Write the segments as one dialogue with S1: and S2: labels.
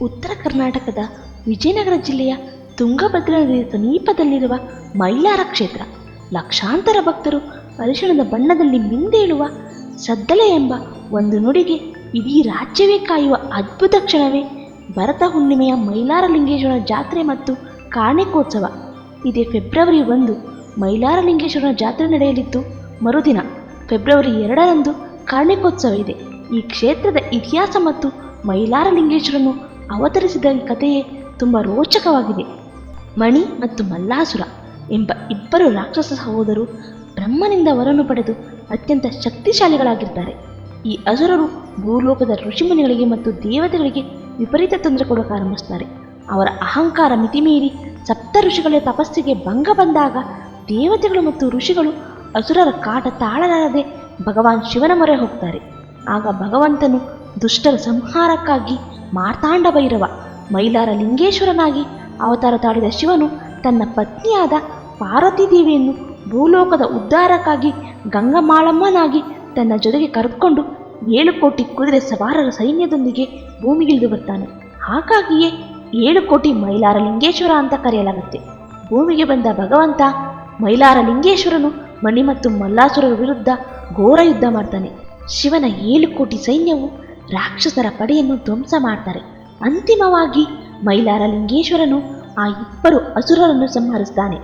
S1: ಉತ್ತರ ಕರ್ನಾಟಕದ ವಿಜಯನಗರ ಜಿಲ್ಲೆಯ ತುಂಗಭದ್ರಾ ನದಿಯ ಸಮೀಪದಲ್ಲಿರುವ ಮೈಲಾರ ಕ್ಷೇತ್ರ. ಲಕ್ಷಾಂತರ ಭಕ್ತರು ಅರಿಶಿಣದ ಬಣ್ಣದಲ್ಲಿ ಮಿಂದೇಳುವ ಸದ್ದಲೆ ಎಂಬ ಒಂದು ನುಡಿಗೆ ಇಡೀ ರಾಜ್ಯವೇ ಕಾಯುವ ಅದ್ಭುತ ಕ್ಷಣವೇ ಭರತ ಹುಣ್ಣಿಮೆಯ ಮೈಲಾರಲಿಂಗೇಶ್ವರ ಜಾತ್ರೆ ಮತ್ತು ಕಾರ್ಣಿಕೋತ್ಸವ. ಇದೇ ಫೆಬ್ರವರಿ ಒಂದು ಮೈಲಾರಲಿಂಗೇಶ್ವರ ಜಾತ್ರೆ ನಡೆಯಲಿದ್ದು ಮರುದಿನ ಫೆಬ್ರವರಿ ಎರಡರಂದು ಕಾರ್ಣಿಕೋತ್ಸವ ಇದೆ. ಈ ಕ್ಷೇತ್ರದ ಇತಿಹಾಸ ಮತ್ತು ಮೈಲಾರ ಮೈಲಾರಲಿಂಗೇಶ್ವರನು ಅವತರಿಸಿದ ಈ ಕಥೆಯೇ ತುಂಬ ರೋಚಕವಾಗಿದೆ. ಮಣಿ ಮತ್ತು ಮಲ್ಲಾಸುರ ಎಂಬ ಇಬ್ಬರು ರಾಕ್ಷಸ ಸಹೋದರು ಬ್ರಹ್ಮನಿಂದ ವರನ್ನು ಪಡೆದು ಅತ್ಯಂತ ಶಕ್ತಿಶಾಲಿಗಳಾಗಿರ್ತಾರೆ ಈ ಅಸುರರು ಭೂಲೋಕದ ಋಷಿಮುನಿಗಳಿಗೆ ಮತ್ತು ದೇವತೆಗಳಿಗೆ ವಿಪರೀತ ತೊಂದರೆ ಕೊಡೋಕೆ ಆರಂಭಿಸ್ತಾರೆ. ಅವರ ಅಹಂಕಾರ ಮಿತಿಮೀರಿ ಸಪ್ತ ಋಷಿಗಳ ತಪಸ್ಸಿಗೆ ಭಂಗ ಬಂದಾಗ ದೇವತೆಗಳು ಮತ್ತು ಋಷಿಗಳು ಅಸುರರ ಕಾಟ ತಾಳಲಾರದೆ ಭಗವಾನ್ ಶಿವನ ಮೊರೆ ಹೋಗ್ತಾರೆ. ಆಗ ಭಗವಂತನು ದುಷ್ಟರ ಸಂಹಾರಕ್ಕಾಗಿ ಮಾರ್ತಾಂಡ ಭೈರವ ಮೈಲಾರ ಲಿಂಗೇಶ್ವರನಾಗಿ ಅವತಾರ ತಾಳಿದ ಶಿವನು ತನ್ನ ಪತ್ನಿಯಾದ ಪಾರ್ವತಿ ದೇವಿಯನ್ನು ಭೂಲೋಕದ ಉದ್ಧಾರಕ್ಕಾಗಿ ಗಂಗಮಾಳಮ್ಮನಾಗಿ ತನ್ನ ಜೊತೆಗೆ ಕರೆದುಕೊಂಡು ಏಳು ಕೋಟಿ ಕುದುರೆ ಸವಾರರ ಸೈನ್ಯದೊಂದಿಗೆ ಭೂಮಿಗಿಳಿದು ಬರ್ತಾನೆ. ಹಾಗಾಗಿಯೇ ಏಳು ಕೋಟಿ ಮೈಲಾರ ಲಿಂಗೇಶ್ವರ ಅಂತ ಕರೆಯಲಾಗುತ್ತೆ. ಭೂಮಿಗೆ ಬಂದ ಭಗವಂತ ಮೈಲಾರ ಲಿಂಗೇಶ್ವರನು ಮಣಿ ಮತ್ತು ಮಲ್ಲಾಸುರರ ವಿರುದ್ಧ ಘೋರ ಯುದ್ಧ ಮಾಡ್ತಾನೆ. ಶಿವನ ಏಳು ಕೋಟಿ ಸೈನ್ಯವು ರಾಕ್ಷಸರ ಪಡೆಯನ್ನು ಧ್ವಂಸ ಮಾಡ್ತಾರೆ. ಅಂತಿಮವಾಗಿ ಮೈಲಾರ ಲಿಂಗೇಶ್ವರನು ಆ ಇಬ್ಬರು ಅಸುರರನ್ನು ಸಂಹರಿಸ್ತಾನೆ.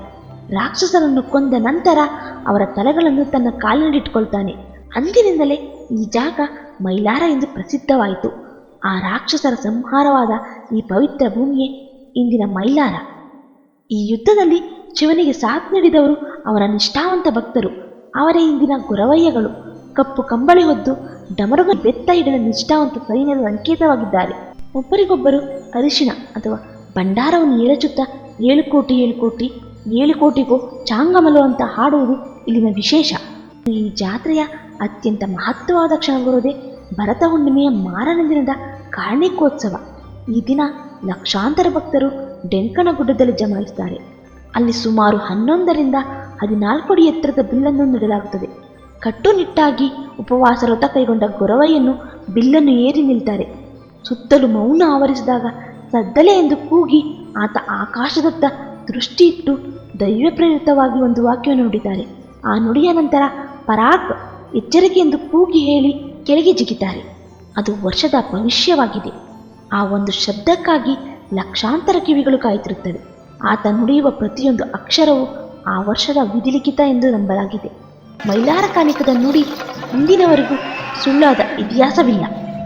S1: ರಾಕ್ಷಸರನ್ನು ಕೊಂದ ನಂತರ ಅವರ ತಲೆಗಳನ್ನು ತನ್ನ ಕಾಲಿನಲ್ಲಿಟ್ಕೊಳ್ತಾನೆ. ಅಂದಿನಿಂದಲೇ ಈ ಜಾಗ ಮೈಲಾರ ಎಂದು ಪ್ರಸಿದ್ಧವಾಯಿತು. ಆ ರಾಕ್ಷಸರ ಸಂಹಾರವಾದ ಈ ಪವಿತ್ರ ಭೂಮಿಯೇ ಇಂದಿನ ಮೈಲಾರ. ಈ ಯುದ್ಧದಲ್ಲಿ ಶಿವನಿಗೆ ಸಾಥ್ ನೀಡಿದವರು ಅವರ ನಿಷ್ಠಾವಂತ ಭಕ್ತರು. ಅವರೇ ಇಂದಿನ ಗುರವಯ್ಯಗಳು. ಕಪ್ಪು ಕಂಬಳಿ ಹೊದ್ದು ಡಮರುಗ ಬೆತ್ತ ಹಿಡಿದ ನಿಷ್ಠಾವಂತ ಸೈನ್ಯದ ಸಂಕೇತವಾಗಿದ್ದಾರೆ. ಒಬ್ಬರಿಗೊಬ್ಬರು ಅರಿಶಿಣ ಅಥವಾ ಭಂಡಾರವನ್ನು ಏಳಚುತ್ತಾ ಏಳು ಕೋಟಿ ಏಳು ಕೋಟಿ ಏಳು ಕೋಟಿಗೂ ಚಾಂಗಮಲು ಅಂತ ಹಾಡುವುದು ಇಲ್ಲಿನ ವಿಶೇಷ. ಈ ಜಾತ್ರೆಯ ಅತ್ಯಂತ ಮಹತ್ವವಾದ ಕ್ಷಣ ಬರುವುದೇ ಭರತ ಹುಣ್ಣಿಮೆಯ ಮಾರನ ದಿನದ ಕಾರ್ಣಿಕೋತ್ಸವ. ಈ ದಿನ ಲಕ್ಷಾಂತರ ಭಕ್ತರು ಡೆಂಕಣ ಗುಡ್ಡದಲ್ಲಿ ಜಮಾಯಿಸುತ್ತಾರೆ. ಅಲ್ಲಿ ಸುಮಾರು ಹನ್ನೊಂದರಿಂದ ಹದಿನಾಲ್ಕು ಅಡಿ ಎತ್ತರದ ಬಿಲ್ಲನ್ನು ನೀಡಲಾಗುತ್ತದೆ. ಕಟ್ಟುನಿಟ್ಟಾಗಿ ಉಪವಾಸ ವ್ರತ ಕೈಗೊಂಡ ಗೊರವಯ್ಯನು ಬಿಲ್ಲನ್ನು ಏರಿ ನಿಲ್ತಾರೆ. ಸುತ್ತಲೂ ಮೌನ ಆವರಿಸಿದಾಗ ಸದ್ದಲೆ ಎಂದು ಕೂಗಿ ಆತ ಆಕಾಶದತ್ತ ದೃಷ್ಟಿ ಇಟ್ಟು ದೈವ ಪ್ರೇರಿತವಾಗಿ ಒಂದು ವಾಕ್ಯವನ್ನು ನುಡಿತಾರೆ ಆ ನುಡಿಯ ನಂತರ ಪರಾಕ್ ಎಚ್ಚರಿಕೆ ಎಂದು ಕೂಗಿ ಹೇಳಿ ಕೆಳಗೆ ಜಿಗಿತಾರೆ. ಅದು ವರ್ಷದ ಭವಿಷ್ಯವಾಗಿದೆ. ಆ ಒಂದು ಶಬ್ದಕ್ಕಾಗಿ ಲಕ್ಷಾಂತರ ಕಿವಿಗಳು ಕಾಯುತ್ತಿರುತ್ತವೆ. ಆತ ನುಡಿಯುವ ಪ್ರತಿಯೊಂದು ಅಕ್ಷರವು ಆ ವರ್ಷದ ವಿಧಿಲಿಖಿತ ಎಂದು ನಂಬಲಾಗಿದೆ. ಮೈಲಾರ ಕಾಣಿಕದ ನುಡಿ ಇಂದಿನವರೆಗೂ ಸುಳ್ಳಾದ ಇತಿಹಾಸವಿಲ್ಲ.